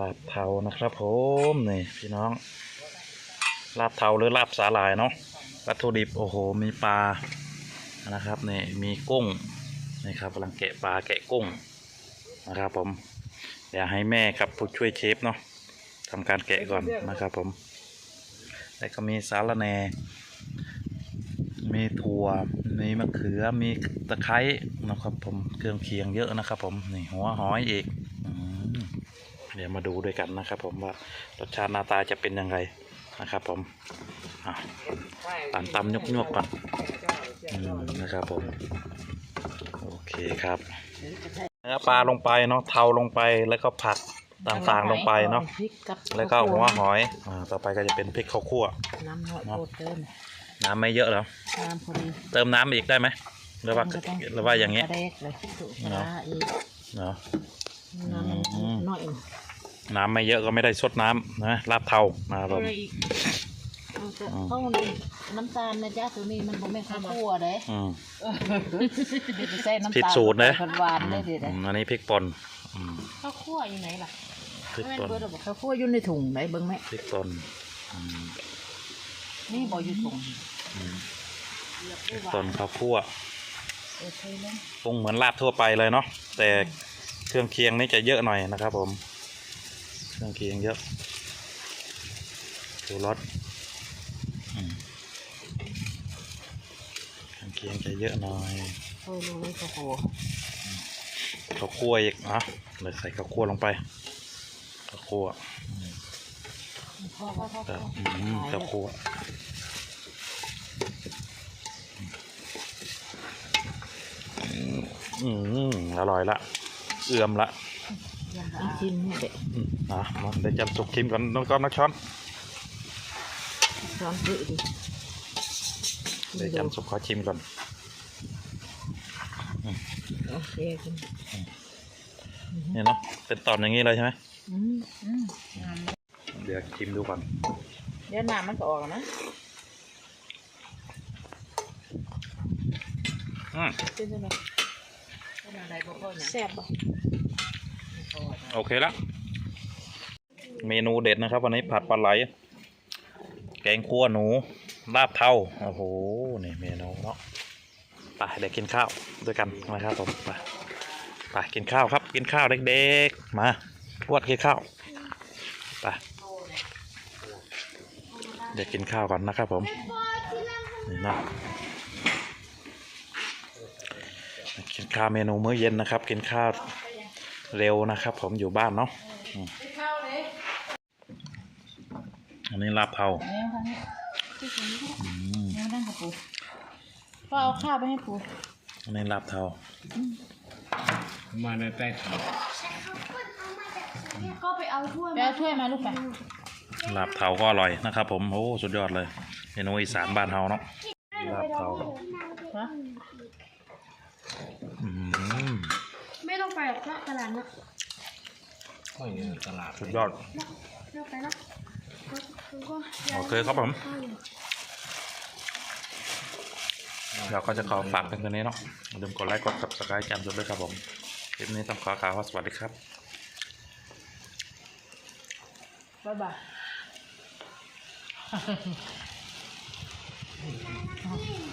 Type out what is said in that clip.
ลาบเทานะครับผมนี่พี่น้อง ลาบเทาหรือลาบสาหร่ายเนาะวัตถุดิบโอ้โหมีปลานะครับนี่มีกุ้งนี่ครับกำลังแกะปลาแกะกุ้งนะครับผมเดี๋ยวให้แม่กับผู้ช่วยเชฟเนาะทำการแกะก่อนนะครับผมแล้วก็มีสาระแหน่มีถั่ว มีมะเขือ มีตะไคร้นะครับผม เครื่องเคียงเยอะนะครับผม นี่หัวหอยอีกอ เดี๋ยวมาดูด้วยกันนะครับ ผมว่ารสชาติหน้าตาจะเป็นยังไงนะครับ ผมอะตามตำยกยวกๆก่อนอืมนะครับผมโอเคครับเนื้อปลาลงไปเนาะเทาลงไปแล้วก็ผักต่างๆลงไปเนาะพริกกับแล้วก็หัวหอยอ่าต่อไปก็จะเป็นพริกข้าวคั่วน้ำหน่อยโคตรเติมน้ำไม่เยอะแล้วน้ำพอดีเติมน้ำอีกได้ไหมหรือว่ามันก็ต้องหรือว่าอย่างเงี้ยกระเดกเลยสุกปลาอีกเนาะน้อืมำหน่อย น้ำไม่เยอะก็ไม่ได้ซดน้ำนะลาบเทานะครับผมอะไรอีกเอาเถอะเข้านี่น้ำตาลนะจ๊ะตัวนี้มันบ่แม่นข้าวคั่วเด้อืม ไปใส่น้ำตาลผิดสูตรนะ หวานๆเลยเด็ดอืมอันนี้พริกป่นอืมข้าวคั่วอยู่ไหนล่ะพริกแม่นป่นเบิดเอาบ่ข้าวคั่วอยู่ในถุงไหนเบิ่งไหมพริกป่นอืมนี่บ่อยู่ถุงอืมพริกป่นข้าวคั่วเออเคยเล่นปรุงเหมือนลาบทั่วไปเลยเนาะแต่เครื่องเคียงนี่จะเยอะหน่อยนะครับผมเค รื่องเคียงเยอะดูรสเครื่องเคียงจะเยอะหน่อยเคยรู้เลยข้าวคั่วข้าวคั่วอีกอะเลยใส่ข้าวคั่วลงไปข้าวคั่วข้าวคั่วอืมอร่อยละ เอื่อมละ ชิมนี่เด็กอืมอะมาเดี๋ยวจำสุกชิมก่อนน้องก้อนน้องช้อนช้อนซื้อดิเดี๋ยวจำสุกขอชิมก่อนโอเคคุณเนี่ยเนาะเป็นตอนอย่างนี้เลยใช่ไหมอืมอืมเดี๋ยวชิมดูก่อนเดี๋ยวน้ำมันก็ออกแล้วนะอืมเป็นยังไงเป็นอะไรบ่พ่อเนี่ยแซ่บบ่ โอเคละเมนูเด็ดนะครับ วันนี้ผัดปลาไหล แกงคั่วหนูลาบเทาโอ้โหนี่เมนูเนาะไปเดี๋ยวกินข้าวด้วยกันนะครับผมไปไปกินข้าวครับ กินข้าวเด็กๆมาพวดกินข้าวไปเดี๋ยวกินข้าวก่อนนะครับผมนี่นะกินข้าวเมนูมื้อเย็นนะครับ กินข้าว เร็วนะครับ ผมอยู่บ้านเนาะอืมอันนี้ลาบเทาเอายังคะนี่อืมยังนั่งกับปูพ่อเอาข้าวไปให้ปูอันนี้ลาบเทามาในใต้ถังก็ไปเอาถ้วยไปเอาถ้วยมาลูกไปลาบเทาก็อร่อยนะครับ ผมโอ้สุดยอดเลยเมนูอีสานบ้านเฮาเนาะลาบเทาฮะอืม ไม่ต้องไปหรอกเนาะตลาดเนาะก็อยู่ในตลาดสุดยอด ไม่ต้องไปเนาะคุณก็โอเคครับผม เราก็จะขอฝากเป็นตัวนี้เนาะอย่าลืมกดไลค์กด subscribe จำจุดด้วยครับผมคลิปนี้ต้องขอกล่าวว่าสวัสดีครับ บ๊ายบาย